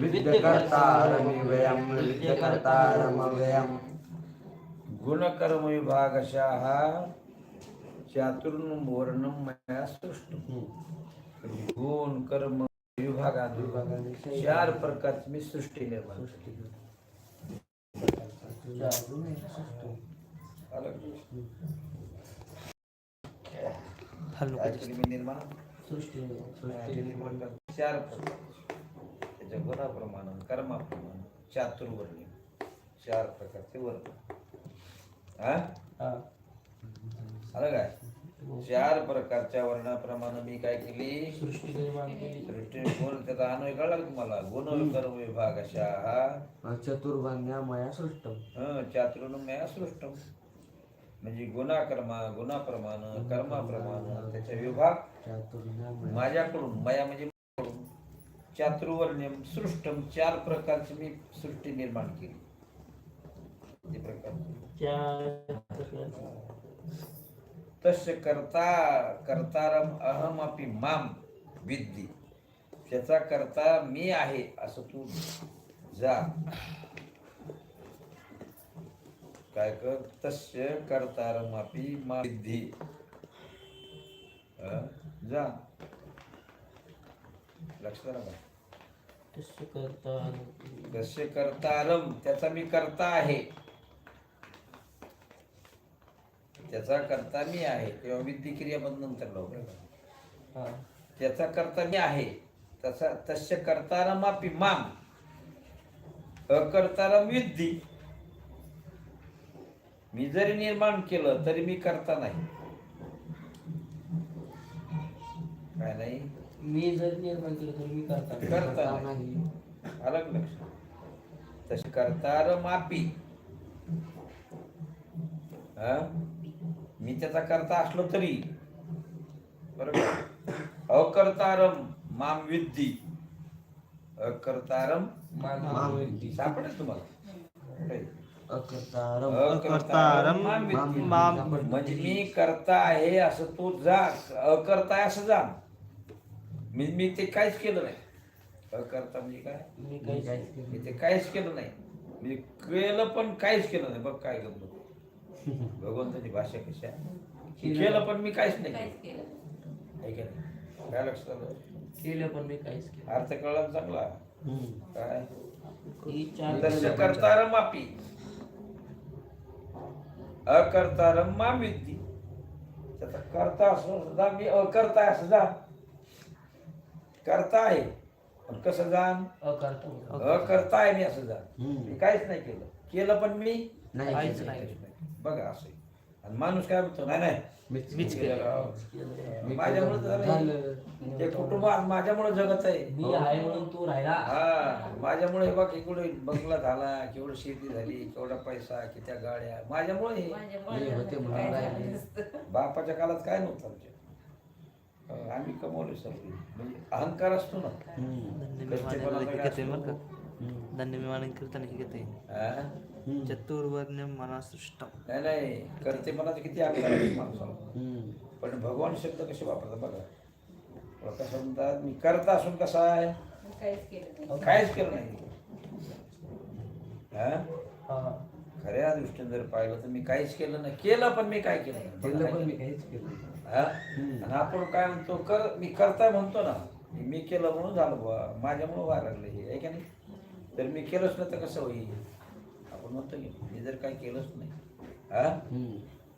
विद्यकर्तारमव्ययम्। विद्यकर्तारमव्ययम्। गुणकर्म विभागशाः चातुर्न वर्णम मया सृष्ट। गुण कर्म विभागाने चार प्रकारची मी सृष्टी। निर्माण केली. मी निर्माण चार प्रकारची त्याच्या गुणाप्रमाणे कर्माप्रमाणे चातुर्वर्णी चार प्रकारचे वर्ण हा? आलं काय? चार प्रकारच्या वर्णाप्रमाणे मी काय केली? सृष्टी निर्माण केली. सृष्टी गुण त्याचा अन्वय कळला तुम्हाला? गुण कर्म विभाग अशा. चतुर्वर्ण्या मया सृष्टम. चातुर्णमया सृष्टम. म्हणजे गुणाकर्मा गुणाप्रमाण कर्माप्रमाण त्याचा विभाग माझ्याकडून माया म्हणजे चातुर्वर्ण्यम सृष्टम चार प्रकारची मी सृष्टी निर्माण केली. तस्य करता कर्तारम अहमपि माम विद्धी त्याचा करता मी आहे असं तू जा. काय कर तस्य कर्तारमपि मा विद्धी अं? जा। लक्षात आलं का तस्य कर्तारम त्याचा मी करता आहे. त्याचा करता मी आहे. तेव्हा विद्धी क्रियापद नंतर लावू त्याचा करता मी आहे. तसा तस्य कर्तारमापि माम. अकर्तारम विद्धी. मी जरी निर्माण केलं तरी मी करता नाही. काय नाही? मी जर निर्माण केलं तर मी करता करता नाही. अलग लक्ष. तसे कर्तारमापी हा? मी त्याचा करता असलो तरी. बरोबर? अकर्तारम माम विद्धी. अकर्तारम माम विद्धी. सापडेल तुम्हाला. अकर्तारम. अकर्तारम. माम विद्धी. माम म्हणजे मी करता आहे असं तू जा. अकर्ता आहे असं जा. मी मी ते काहीच केलं नाही. अकर्ता म्हणजे काय? मी मी काही काहीच मी ते काहीच केलं नाही. मी केलं पण काहीच केलं नाही. बघ काय गमत भगवंताची भाषा कशी आहे? केलं पण मी काहीच नाही केलं. काय लक्षात आलं? केलं पण मी काहीच केलं अर्थ कळला चांगला. काय? कर्तारम अपि अकर्तारम मा विद्धी त्याचा करता असं सुद्धा मी अकर्ता आहे असं जा करता आहे पण कसं जाण अकर्ता अकर्ता आहे मी असं जा हम्म. मी काहीच नाही केलं केलं पण मी नाही काहीच केलं. नाही. बघा असं. आणि माणूस काय म्हणतो नाही नाही मीच केलं. मी माझ्यामुळे. झालं. ते कुटुंब आज माझ्यामुळे जगत आहे मी आहे म्हणून तू राहिला हा माझ्यामुळे हे बघ इकडे बंगला झाला केवढं शेती झाली केवढा पैसा कित्या गाड्या माझ्यामुळे हे. होते म्हणून काय झालं राहिले. नसतं. बापाच्या काळात काय नव्हतं आमच्या अं, आम्ही कमवले सगळे म्हणजे अहंकार असतो ना हम्म. धन्यवाद कीर्तन हा? हम्म. चतुर्वर्ण्य मना सृष्ट नाही नाही. करतेपणाचा किती आहे माणसाला. हम्म. पण भगवान शब्द कसे वापरतात बघा. कसं म्हणतात मी करता असून कसा आहे? काहीच केलं नाही. काहीच केलं नाही. हा? हा. खऱ्या दृष्टीने जर पाहिलं तर मी काहीच केलं नाही. केलं पण मी काय केलं नाही. केलं पण मी काहीच केलं. हा? आणि आपण काय म्हणतो कर मी करताय म्हणतो ना. मी मी केलं म्हणून झालं बुवा. माझ्यामुळं व्हायला लागलं हे. आहे का नाही? तर मी केलंच नाही तर कसं होईल? आपण म्हणतो की मी जर काही केलंच नाही. हा.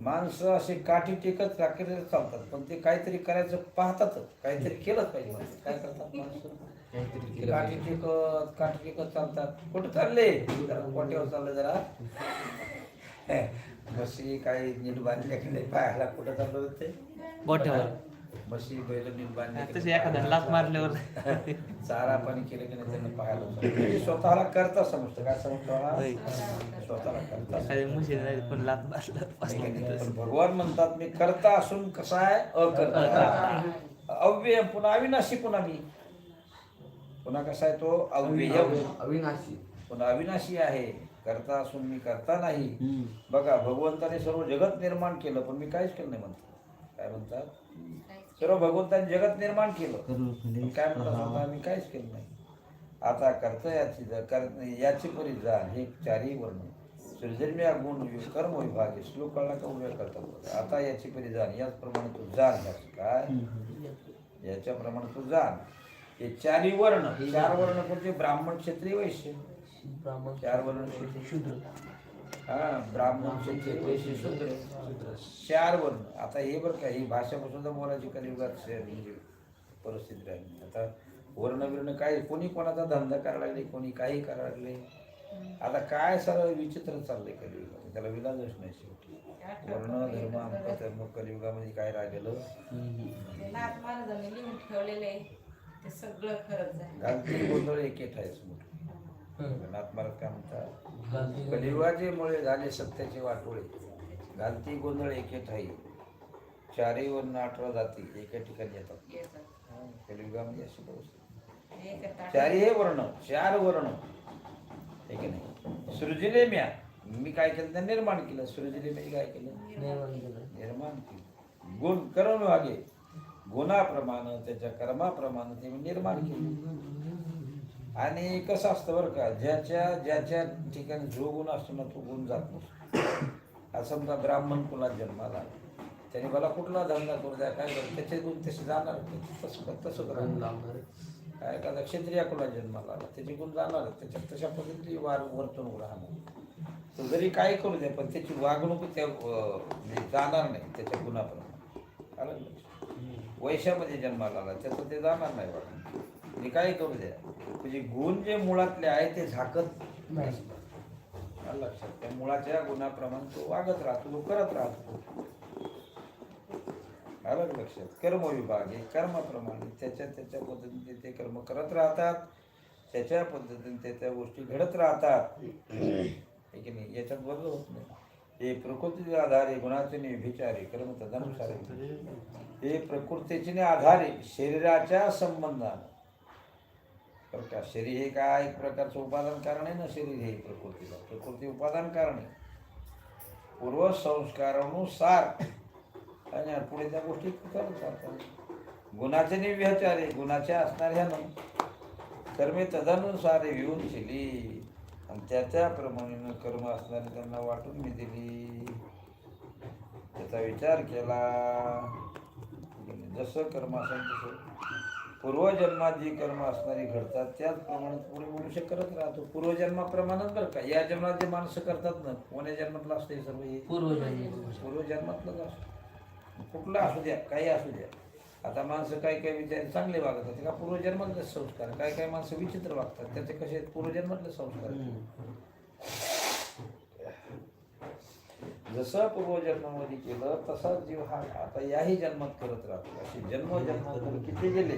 माणसं असे काठी टेकत काकेत चालतात पण ते काहीतरी करायचं पाहतात. काहीतरी केलंच पाहिजे माणसं. काय करतात माणसं? काठी. टेकत काठी टेकत चालतात. कुठं चालले? जरा कोट्यावर चाललं जरा. म्हशी काही नीट बांधल्या की नाही? पायाला कुठं चाललं होते बोट्यावर म्हशी बैल तसे एखाद्या लात मारल्यावर. चारा पाणी केलं की नाही त्यांना पाहायला म्हणजे स्वतःला करता समजतं. काय समजतं. स्वतःला करता पण लात मारलं पण भगवान म्हणतात मी करता असून कसा आहे? अकर्ता. अव्यय पुन्हा अविनाशी पुन्हा मी. पुन्हा कसा आहे तो? अव्ययम अविनाशी. पुन्हा अविनाशी आहे. करता असून मी करता नाही. बघा भगवंताने सर्व जगत निर्माण केलं पण मी काहीच केलं नाही म्हणतात काय म्हणतात? सर्व भगवंताने जगत निर्माण केलं. काय म्हणतात आम्ही काहीच केलं नाही. आता करता याची ज- कर याची परी जाण हे चारही वर्ण सृजन्य गुण कर्म विभाग श्लोक कळला का उभ्या करतात? आता याची परी जाण याचप्रमाणे तू जाण काय? याच्याप्रमाणे तू जाण. हे चारही वर्ण चार वर्ण कोणते ब्राह्मण क्षत्रिय वैश्य. ब्राह्मण चार वर्ण कोणते? शूद्र. हा ब्राह्मण क्षत्रिय वैश्य शूद्र चार वर्ण आता हे बरं का ही भाषापासून तर बोलायची कलियुगात म्हणजे परिस्थिती राहिली. आता वर्ण बिर्ण काय कोणी कोणाचा धंदा करायला लागले कोणी काही करायला लागले. आता काय सरळ विचित्र चाललंय कलियुगात? त्याला विलाजच नाही शेवटी. वर्ण धर्म आमचा धर्म कलियुगामध्ये काय राहिलेलं सगळं खरंच एकेट आहे. नाथ महाराज काय म्हणतात गांधी कलियुगाचे मुळे झाले सत्याचे वाटोळे. घालती गोंधळ एके ठाई. चारही वर्ण अठरा जाती एका ठिकाणी येतात. कलियुगामध्ये अशी परिस्थिती. चारही हे वर्ण चार वर्ण. आहे की नाही? सृजिले म्या मी काय केलं? तर निर्माण केलं. सृजिले मी काय केलं? निर्माण केलं. गुण कर्म विभागे गुणाप्रमाणे त्याच्या कर्माप्रमाणे ते मी निर्माण केलं. आणि कसं असतं बरं का ज्याच्या ज्याच्या ठिकाणी जो गुण असतो ना तो गुण जात नसतो. आता समजा ब्राह्मण कुलात जन्माला त्याने मला कुठला धंदा करू द्या काय करू त्याचे गुण तसे जाणार तसं तसं करा. लावणार. काय एखादा क्षत्रिय कुलात जन्माला आला त्याचे गुण जाणार त्याच्यात तशा पद्धतीने वार वर्तणूक राहणार तो जरी काय करू द्या पण त्याची वागणूक त्या म्हणजे जाणार नाही त्याच्या गुणाप्रमाणे. आलं का लक्षात? वैशामध्ये जन्माला आला त्याचं ते जाणार नाही वागणूक मी काय करू द्या? म्हणजे गुण जे मुळातले आहे ते झाकत नाही. लक्षात त्या मुळाच्या गुणाप्रमाणे तो वागत राहतो तो करत राहतो का लक्षात. कर्म विभाग हे कर्माप्रमाणे त्याच्या त्याच्या पद्धतीने ते कर्म करत राहतात. त्याच्या पद्धतीने त्या त्या गोष्टी घडत राहतात. हे की नाही? याच्यात बदल होत नाही. हे प्रकृतीचे आधारे गुणाचे विचारे कर्म तदनुसार हे प्रकृतीचे आधारे शरीराच्या संबंधानं. प्रकार का शरीर हे काय एक प्रकारचं उपादान कारण आहे ना शरीर हे प्रकृतीला प्रकृती उपादान कारण आहे. पूर्वसंस्कारानुसार आणि पुढे त्या गोष्टी करत राहतात गुणाचे असणार ह्या नाही. कर्मे तदनुसार येऊन केली आणि त्याच्याप्रमाणे कर्म असणारे त्यांना वाटून मी दिली. त्याचा विचार केला. जसं कर्म असेल तसं. पूर्वजन्मात जी कर्म असणारी घडतात त्याचप्रमाणे पुढे मनुष्य करत राहतो पूर्वजन्माप्रमाणेच बरं का या जन्मात जे माणसं करतात ना कोण्या जन्मातलं असतं हे सर्व हे? पूर्वजन्म पूर्वजन्मातलंच असतं. कुठलं असू द्या काही असू द्या. आता माणसं काही काही विचार चांगले वागतात ते का पूर्वजन्मातले संस्कार काही काही माणसं विचित्र वागतात त्याचे कसे आहेत? पूर्वजन्मातले संस्कार. जसं पूर्वजन्मामध्ये केलं तसाच जीव हा आता याही जन्मात करत राहतो. असे जन्म जन्मांतर किती गेले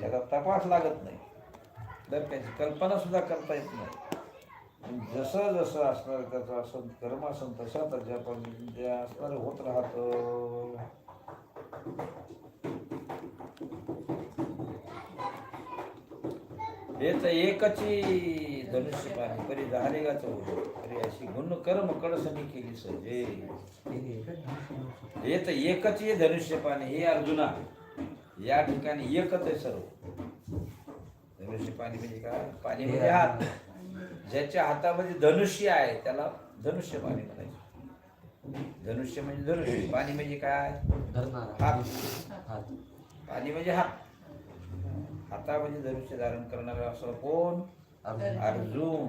त्याचा तपास लागत नाही. तर त्याची कल्पना सुद्धा करता येत नाही. जसं जसं असणार त्याचं असं कर्म असेल तशा त्याच्या जे असणार होत राहतं. हे तर धनुष्य धनुष्यपाणी परी झाले का अशी गुण कर्म कडसणी केली सजे. हे तर एकच आहे धनुष्यपाणी हे अर्जुना या ठिकाणी एकच आहे सर्व. धनुष्यपाणी म्हणजे काय? पाणी म्हणजे हात. ज्याच्या हातामध्ये धनुष्य आहे त्याला धनुष्य पाणी म्हणायचं. धनुष्य म्हणजे धनुष्य. पाणी म्हणजे काय? हात. हात. पाणी म्हणजे हात. हातामध्ये धनुष्य धारण करणारा असं कोण? अर्जुन.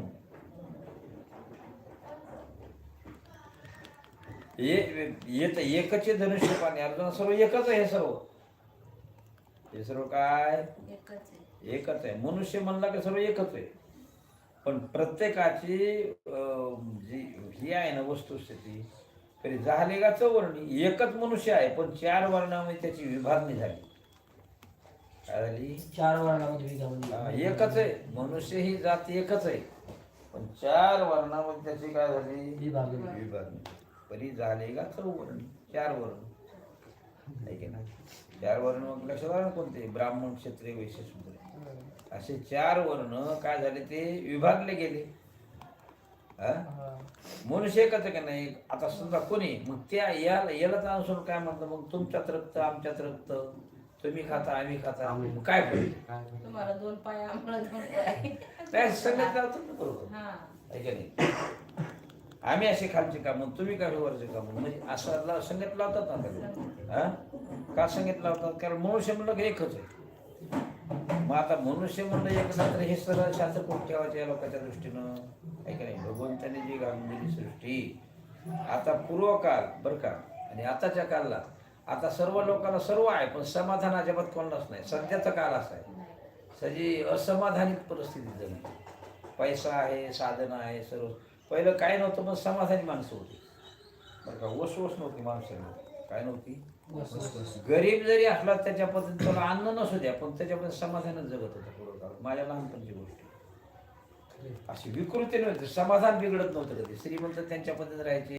येत एकच आहे धनुष्य पाणी अर्जुन सर्व एकच आहे हे सर्व. हे सर्व काय? एकच आहे. मनुष्य म्हणला की सर्व एकच आहे. पण प्रत्येकाची अं, जी ही आहे ना वस्तुस्थिती तरी झाले का चौवर्णी? एकच मनुष्य आहे पण चार वर्णामध्ये त्याची विभागणी झाली. काय झाली? चार वर्णामध्ये विधान एकच आहे. मनुष्य ही जात एकच आहे. पण चार वर्णामध्ये त्याची काय झाली? विभागणी. विभागणी. परी झाले का? चौवर्ण चार वर्ण आहे की नाही? चार वर्ण मग लक्षात आलं ना कोणते? ब्राह्मण क्षत्रिय वैश्य शूद्र असे चार वर्ण काय झाले ते? विभागले गेले. हा? मनुष्य एकच का नाही? आता समजा कोणी मग त्या याला याला तर अनुसरून काय म्हणतं? मग तुमच्यात रक्त आमच्यात रक्त. तुम्ही खाता आम्ही खाता. मग काय. तुम्हाला दोन पाय आम्हाला दोन पाय. सगळ्यात ना बरोबर. आहे का नाही? आम्ही असे खालचे काम तुम्ही काय वरचे काम म्हणजे असं ला- संगत लावतात ना त्याला हा? का संगत लावतात? कारण मनुष्य म्हणलं एकच आहे. मग आता मनुष्य म्हणलं एक तर हे सरळ शास्त्र कोण ठेवायचं या लोकांच्या दृष्टीनं. काय का नाही? भगवंताने जी घालून दिली सृष्टी आता पूर्वकाळ बरं का? आणि आताच्या काळाला आता सर्व लोकांना सर्व आहे पण समाधान अजिबात कोणालाच नाही. सध्याचा काळ असा आहे. सजी असमाधानित परिस्थिती झाली. पैसा आहे साधन आहे सर्व. पहिलं काय नव्हतं पण समाधानी माणसं होती. बरं का ओस नव्हती माणसं. काय नव्हती? गरीब जरी असला त्याच्या पद्धतीने त्याला अन्न नसू द्या पण त्याच्यामध्ये समाधानच जगत होतं काळात. माझ्या लहानपणची गोष्ट. अशी विकृती नव्हती समाधान बिघडत नव्हतं कधी. श्रीमंत त्यांच्या पद्धतीने राहायचे.